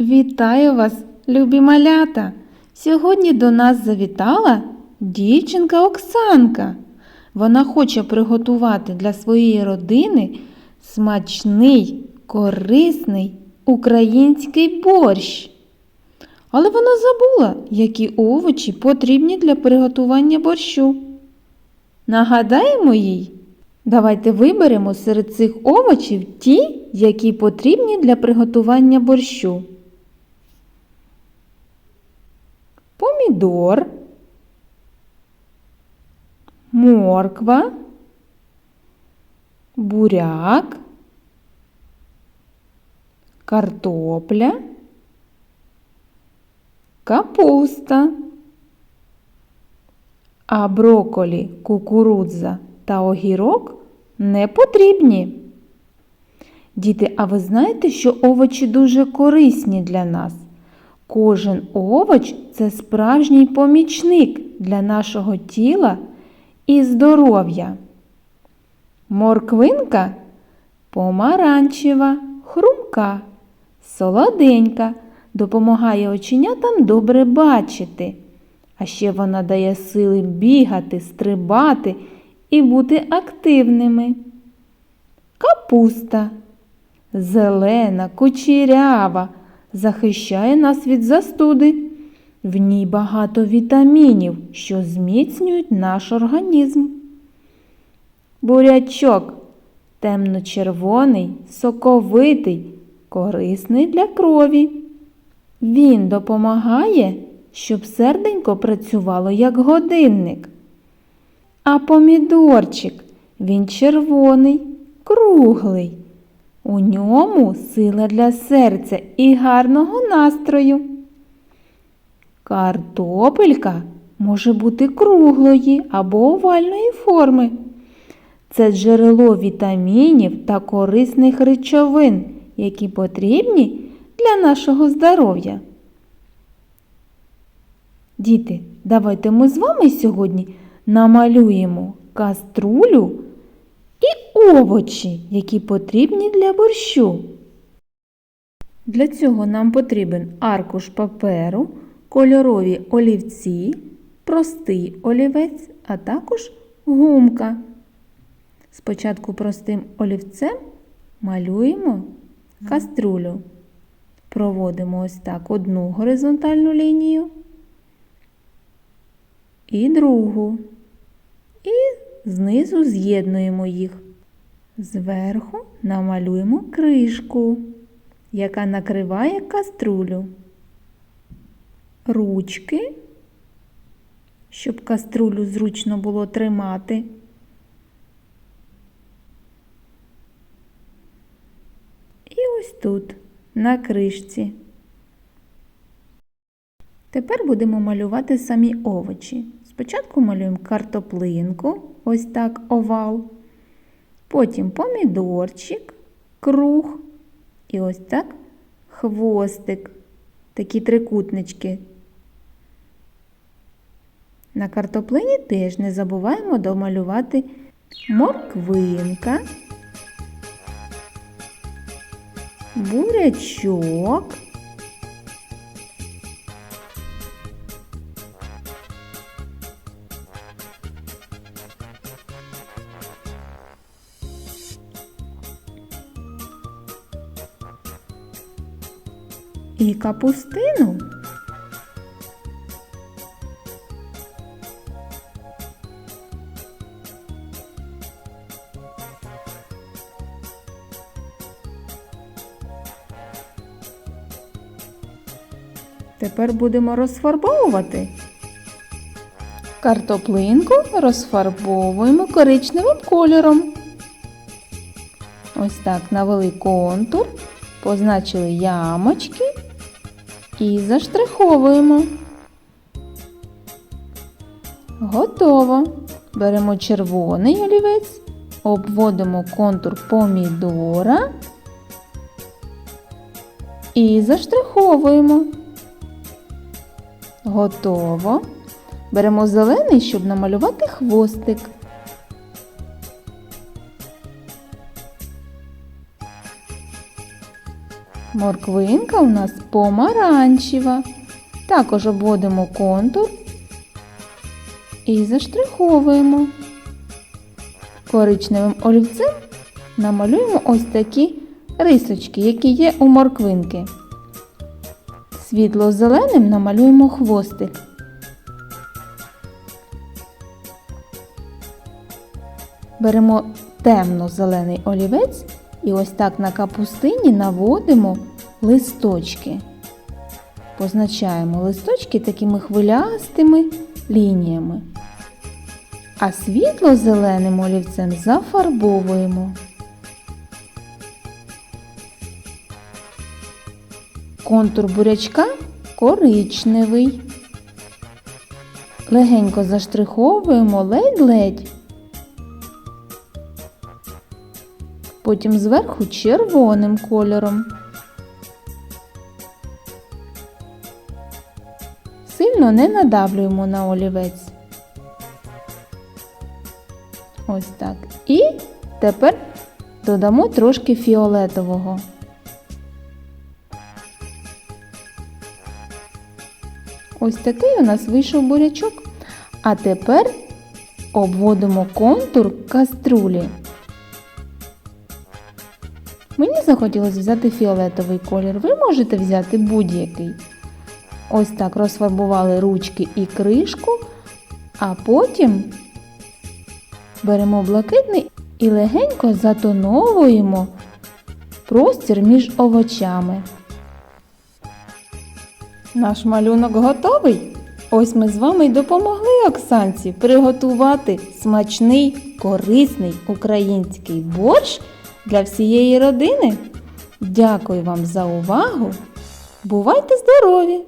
Вітаю вас, любі малята! Сьогодні до нас завітала дівчинка Оксанка. Вона хоче приготувати для своєї родини смачний, корисний український борщ. Але вона забула, які овочі потрібні для приготування борщу. Нагадаємо їй, давайте виберемо серед цих овочів ті, які потрібні для приготування борщу. Помідор, морква, буряк, картопля, капуста. А броколі, кукурудза та огірок не потрібні. Діти, а ви знаєте, що овочі дуже корисні для нас? Кожен овоч це справжній помічник для нашого тіла і здоров'я. Морквинка помаранчева, хрумка, солоденька, допомагає оченятам добре бачити. А ще вона дає сили бігати, стрибати і бути активними. Капуста зелена, кучерява, захищає нас від застуди. В ній багато вітамінів, що зміцнюють наш організм. Бурячок темно-червоний, соковитий, корисний для крові. Він допомагає, щоб серденько працювало як годинник. А помідорчик він червоний, круглий. У ньому сила для серця і гарного настрою. Картопелька може бути круглої або овальної форми. Це джерело вітамінів та корисних речовин, які потрібні для нашого здоров'я. Діти, давайте ми з вами сьогодні намалюємо каструлю і овочі, які потрібні для борщу. Для цього нам потрібен аркуш паперу, кольорові олівці, простий олівець, а також гумка. Спочатку простим олівцем малюємо каструлю. Проводимо ось так одну горизонтальну лінію і другу. І знизу з'єднуємо їх. Зверху намалюємо кришку, яка накриває каструлю. Ручки, щоб каструлю зручно було тримати. І ось тут, на кришці. Тепер будемо малювати самі овочі. Спочатку малюємо картоплинку, ось так овал. Потім помідорчик, круг і ось так хвостик, такі трикутнички. На картоплині теж не забуваємо домалювати морквинка, бурячок. І капустину. Тепер будемо розфарбовувати. Картоплинку розфарбовуємо коричневим кольором. Ось так навели контур, позначили ямочки і заштриховуємо. Готово. Беремо червоний олівець, обводимо контур помідора і заштриховуємо. Готово. Беремо зелений, щоб намалювати хвостик. Морквинка у нас помаранчева. Також обводимо контур і заштриховуємо. Коричневим олівцем намалюємо ось такі рисочки, які є у морквинки. Світло-зеленим намалюємо хвостик. Беремо темно-зелений олівець і ось так на капустині наводимо листочки. Позначаємо листочки такими хвилястими лініями. А світло-зеленим олівцем зафарбовуємо. Контур бурячка коричневий. Легенько заштриховуємо ледь-ледь. Потім зверху червоним кольором. Сильно не надавлюємо на олівець. Ось так. І тепер додамо трошки фіолетового. Ось такий у нас вийшов бурячок. А тепер обводимо контур каструлі. Мені захотілося взяти фіолетовий колір. Ви можете взяти будь-який. Ось так розфарбували ручки і кришку, а потім беремо блакитний і легенько затоновуємо простір між овочами. Наш малюнок готовий. Ось ми з вами й допомогли Оксанці приготувати смачний, корисний український борщ для всієї родини. Дякую вам за увагу! Бувайте здорові!